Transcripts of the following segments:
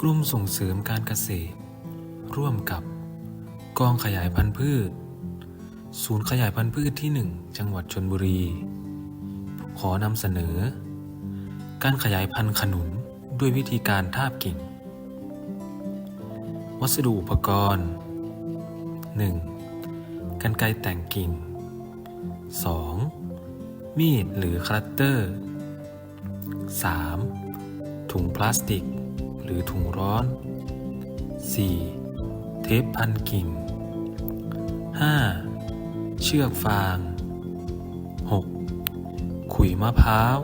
กรมส่งเสริมการเกษตร ร่วมกับกองขยายพันธุ์พืช ศูนย์ขยายพันธุ์พืชที่ 1 จังหวัดชนบุรี ขอนำเสนอ การขยายพันธุ์ขนุนด้วยวิธีการทาบกิ่ง วัสดุอุปกรณ์ 1. กันไกรแต่งกิ่ง 2. มีดหรือคลัตเตอร์ 3. ถุงพลาสติก หรือถุงร้อน 4. เทปพันกิ่ง 5. เชือกฟาง 6. ขุยมะพร้าว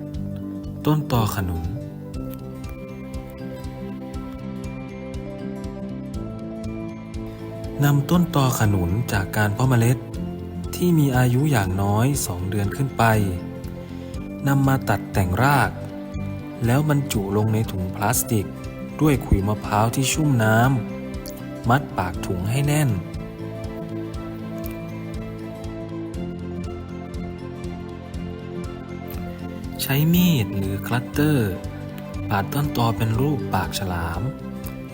7. ต้นตอขนุนนำต้นตอขนุนจากการเพาะเมล็ด ที่มีอายุอย่างน้อย 2 เดือนขึ้นไปนำมาตัดแต่งราก แล้วบรรจุลงในถุงพลาสติก ด้วยขุยมะพร้าวที่ชุ่มน้ำ มัดปากถุงให้แน่น ใช้มีดหรือคลัตเตอร์ปาดต้นตอเป็นรูปปากฉลาม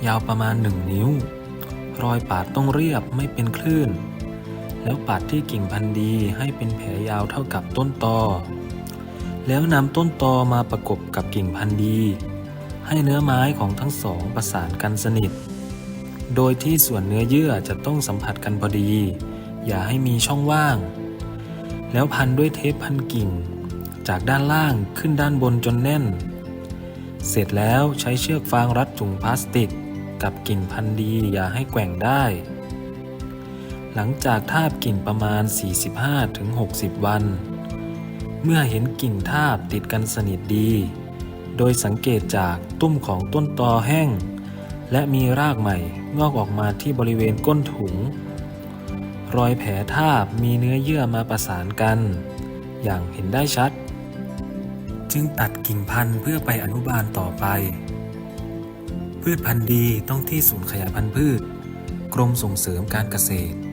ยาวประมาณ1นิ้ว รอยปาดต้องเรียบไม่เป็นคลื่น แล้วปาดที่กิ่งพันธุ์ดีให้เป็นแผลยาวเท่ากับต้นตอ แล้วนำต้นตอมาประกบกับกิ่งพันธุ์ดี ให้เนื้อไม้ของทั้งสองประสานกันสนิท โดยที่ส่วนเนื้อเยื่อจะต้องสัมผัสกันพอดี อย่าให้มีช่องว่าง แล้วพันด้วยเทปพันกิ่ง จากด้านล่างขึ้นด้านบนจนแน่น เสร็จแล้วใช้เชือกฟางรัดถุงพลาสติก กับกิ่งพันธุ์ดีอย่าให้แกว่งได้ หลังจากทาบกิ่งประมาณ 45-60 วัน เมื่อเห็นกิ่งทาบติดกันสนิทดี โดยสังเกตจากตุ้มของต้นตอแห้ง และมีรากใหม่งอกออกมาที่บริเวณก้นถุง รอยแผลทาบมีเนื้อเยื่อมาประสานกัน อย่างเห็นได้ชัด จึงตัดกิ่งพันธุ์เพื่อไปอนุบาลต่อไป พืชพันธุ์ดีต้องที่ศูนย์ขยายพันธุ์พืช กรมส่งเสริมการเกษตร